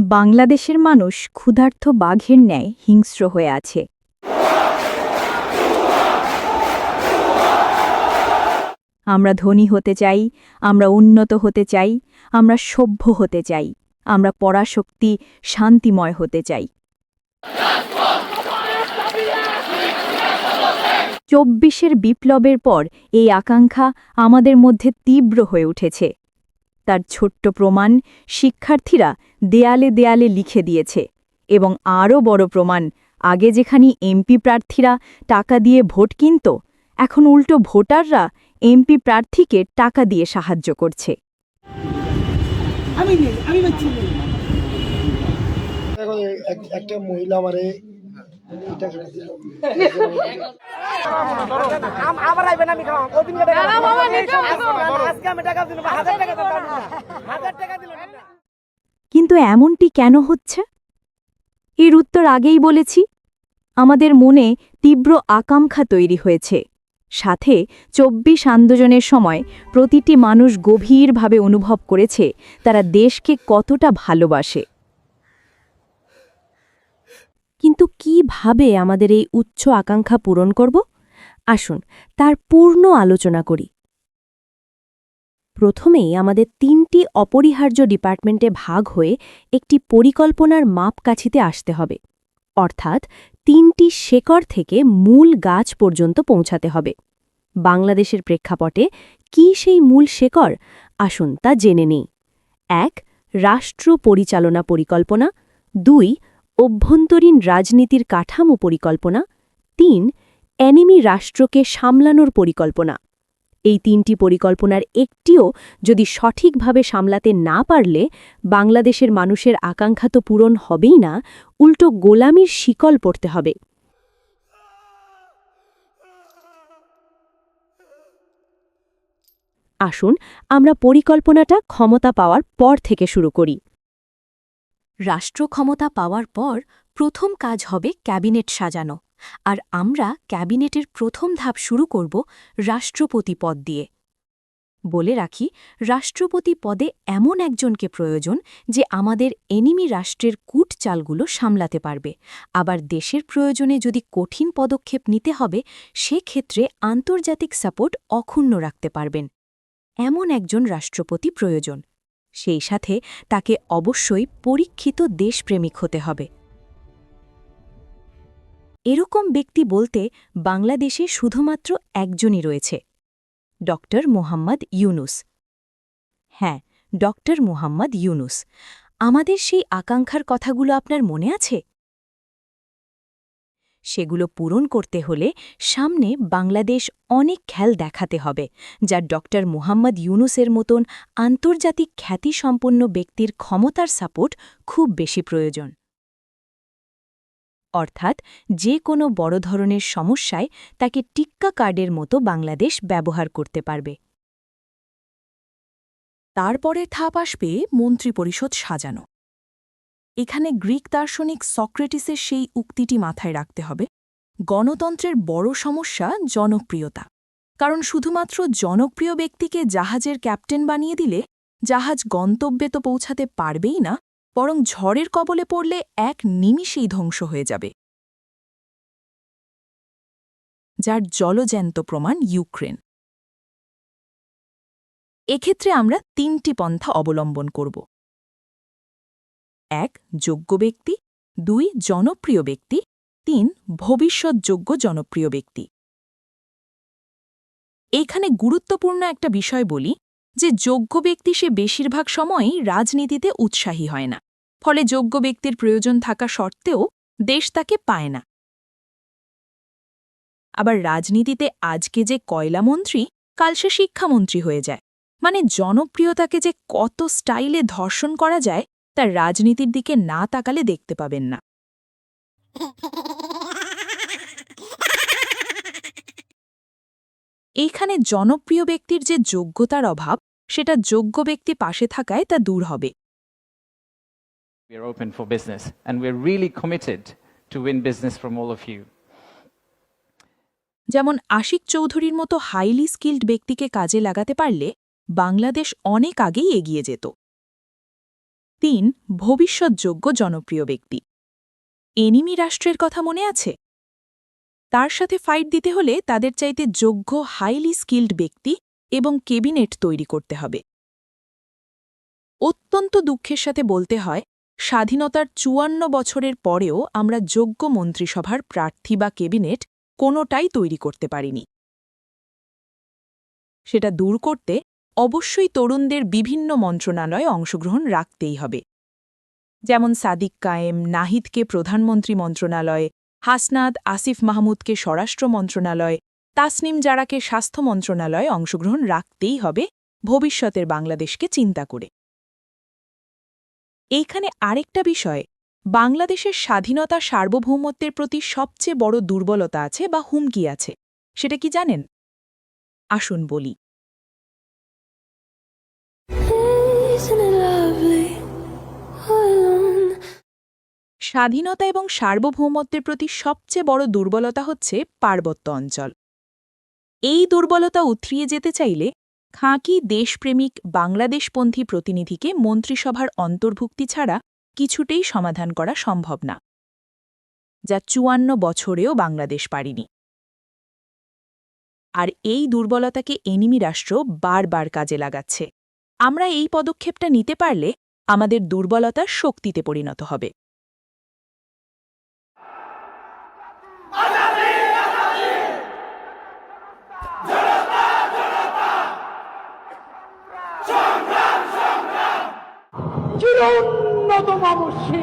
বাংলাদেশের মানুষ ক্ষুধার্ত বাঘের ন্যায় হিংস্র হয়ে আছে। আমরা ধনী হতে চাই, আমরা উন্নত হতে চাই, আমরা সভ্য হতে চাই, আমরা পরাশক্তি, শান্তিময় হতে চাই। চব্বিশের বিপ্লবের পর এই আকাঙ্ক্ষা আমাদের মধ্যে তীব্র হয়ে উঠেছে। তার ছোট্ট প্রমাণ শিক্ষার্থীরা দেয়ালে দেয়ালে লিখে দিয়েছে এবং আরও বড় প্রমাণ আগে যেখানে এমপি প্রার্থীরা টাকা দিয়ে ভোট কিনত এখন উল্টো ভোটাররা এমপি প্রার্থীকে টাকা দিয়ে সাহায্য করছে। আমি নেই আমি বাচ্চা নেই দেখো এক- একটা মহিলা আমারে কিন্তু এমনটি কেন হচ্ছে? এর উত্তর আগেই বলেছি। আমাদের মনে তীব্র আকাঙ্ক্ষা তৈরি হয়েছে। সাথে চব্বিশ আন্দোলনের সময় প্রতিটি মানুষ গভীরভাবে অনুভব করেছে তারা দেশকে কতটা ভালোবাসে। কিন্তু কীভাবে আমাদের এই উচ্চ আকাঙ্ক্ষা পূরণ করব? আসুন, তার পূর্ণ আলোচনা করি। প্রথমেই আমাদের তিনটি অপরিহার্য ডিপার্টমেন্টে ভাগ হয়ে একটি পরিকল্পনার মাপকাঠিতে আসতে হবে। অর্থাৎ তিনটি শেকড় থেকে মূল গাছ পর্যন্ত পৌঁছাতে হবে। বাংলাদেশের প্রেক্ষাপটে কি সেই মূল শেকড়? আসুন তা জেনে নেই। এক, রাষ্ট্র পরিচালনা পরিকল্পনা। দুই অভ্যন্তরীণ রাজনীতির কাঠামো পরিকল্পনা। তিন অ্যানিমি রাষ্ট্রকে সামলানোর পরিকল্পনা। এই তিনটি পরিকল্পনার একটিও যদি সঠিকভাবে সামলাতে না পারলে, বাংলাদেশের মানুষের আকাঙ্ক্ষা তো পূরণ হবেই না, উল্টো গোলামির শিকল পড়তে হবে। আসুন, আমরা পরিকল্পনাটা ক্ষমতা পাওয়ার পর থেকে শুরু করি। রাষ্ট্র ক্ষমতা পাওয়ার পর প্রথম কাজ হবে ক্যাবিনেট সাজানো। আর আমরা ক্যাবিনেটের প্রথম ধাপ শুরু করব রাষ্ট্রপতি পদ দিয়ে। বলে রাখি, রাষ্ট্রপতি পদে এমন একজনকে প্রয়োজন যে আমাদের এনিমি রাষ্ট্রের কূট চালগুলো সামলাতে পারবে। আবার দেশের প্রয়োজনে যদি কঠিন পদক্ষেপ নিতে হবে, সেক্ষেত্রে আন্তর্জাতিক সাপোর্ট অক্ষুণ্ণ রাখতে পারবেন। এমন একজন রাষ্ট্রপতি প্রয়োজন। সেই সাথে তাকে অবশ্যই পরীক্ষিত দেশপ্রেমিক হতে হবে। এরকম ব্যক্তি বলতে বাংলাদেশে শুধুমাত্র একজনই রয়েছে, ডক্টর মোহাম্মদ ইউনুস। হ্যাঁ ডক্টর মোহাম্মদ ইউনুস। আমাদের সেই আকাঙ্ক্ষার কথাগুলো আপনার মনে আছে? সেগুলো পূরণ করতে হলে সামনে বাংলাদেশ অনেক খেল দেখাতে হবে, যা ডক্টর মুহাম্মদ ইউনুসের মতন আন্তর্জাতিক খ্যাতিসম্পন্ন ব্যক্তির ক্ষমতার সাপোর্ট খুব বেশি প্রয়োজন। অর্থাৎ যে কোনো বড় ধরনের সমস্যায় তাকে টিক্কা কার্ডের মতো বাংলাদেশ ব্যবহার করতে পারবে। তারপরে ধাপ আসবে মন্ত্রিপরিষদ সাজানো। এখানে গ্রিক দার্শনিক সক্রেটিসের সেই উক্তিটি মাথায় রাখতে হবে, গণতন্ত্রের বড় সমস্যা জনপ্রিয়তা। কারণ শুধুমাত্র জনপ্রিয় ব্যক্তিকে জাহাজের ক্যাপ্টেন বানিয়ে দিলে জাহাজ গন্তব্যে তো পৌঁছাতে পারবেই না, বরং ঝড়ের কবলে পড়লে এক নিমিষেই ধ্বংস হয়ে যাবে। যার জলজ্যান্ত প্রমাণ ইউক্রেন। এক্ষেত্রে আমরা তিনটি পন্থা অবলম্বন করব। এক, যোগ্য ব্যক্তি, দুই, জনপ্রিয় ব্যক্তি, তিন, ভবিষ্যৎযোগ্য জনপ্রিয় ব্যক্তি। এখানে গুরুত্বপূর্ণ একটা বিষয় বলি যে, যোগ্য ব্যক্তি সে বেশিরভাগ সময়ই রাজনীতিতে উৎসাহী হয় না। ফলে যোগ্য ব্যক্তির প্রয়োজন থাকা সত্ত্বেও দেশ তাকে পায় না। আবার রাজনীতিতে আজকে যে কয়লামন্ত্রী কাল সে শিক্ষামন্ত্রী হয়ে যায়। মানে জনপ্রিয়তাকে যে কত স্টাইলে ধর্ষণ করা যায় তার রাজনীতির দিকে না তাকালে দেখতে পাবেন না। এইখানে জনপ্রিয় ব্যক্তির যে যোগ্যতার অভাব সেটা যোগ্য ব্যক্তি পাশে থাকায় তা দূর হবে। We're open for business and we're really committed to win business from all of you. যেমন আশিক চৌধুরীর মতো হাইলি স্কিল্ড ব্যক্তিকে কাজে লাগাতে পারলে বাংলাদেশ অনেক আগেই এগিয়ে যেত। তিন ভবিষ্যৎযোগ্য জনপ্রিয় ব্যক্তি। এনিমি রাষ্ট্রের কথা মনে আছে? তার সাথে ফাইট দিতে হলে তাদের চাইতে যোগ্য, হাইলি স্কিল্ড ব্যক্তি এবং কেবিনেট তৈরি করতে হবে। অত্যন্ত দুঃখের সাথে বলতে হয়, স্বাধীনতার চুয়ান্ন বছরের পরেও আমরা যোগ্য মন্ত্রিসভার প্রার্থী বা কেবিনেট কোনোটাই তৈরি করতে পারিনি। সেটা দূর করতে অবশ্যই তরুণদের বিভিন্ন মন্ত্রণালয়ে অংশগ্রহণ রাখতেই হবে। যেমন সাদিক কায়েম, নাহিদকে প্রধানমন্ত্রী মন্ত্রণালয়ে হাসনাদ আসিফ মাহমুদকে স্বরাষ্ট্র মন্ত্রণালয়, তাসনিম জারাকে স্বাস্থ্য মন্ত্রণালয়ে অংশগ্রহণ রাখতেই হবে ভবিষ্যতের বাংলাদেশকে চিন্তা করে। এইখানে আরেকটা বিষয়, বাংলাদেশের স্বাধীনতা সার্বভৌমত্বের প্রতি সবচেয়ে বড় দুর্বলতা আছে বা হুমকি আছে, সেটা কি জানেন? আসুন বলি। স্বাধীনতা এবং সার্বভৌমত্বের প্রতি সবচেয়ে বড় দুর্বলতা হচ্ছে পার্বত্য অঞ্চল। এই দুর্বলতা উথরিয়ে যেতে চাইলে খাঁকি দেশপ্রেমিক বাংলাদেশপন্থী প্রতিনিধিকে মন্ত্রিসভার অন্তর্ভুক্তি ছাড়া কিছুতেই সমাধান করা সম্ভব না, যা চুয়ান্ন বছরেও বাংলাদেশ পারিনি। আর এই দুর্বলতাকে এনিমি রাষ্ট্র বারবার কাজে লাগাচ্ছে। আমরা এই পদক্ষেপটা নিতে পারলে আমাদের দুর্বলতা শক্তিতে পরিণত হবে। মানুষের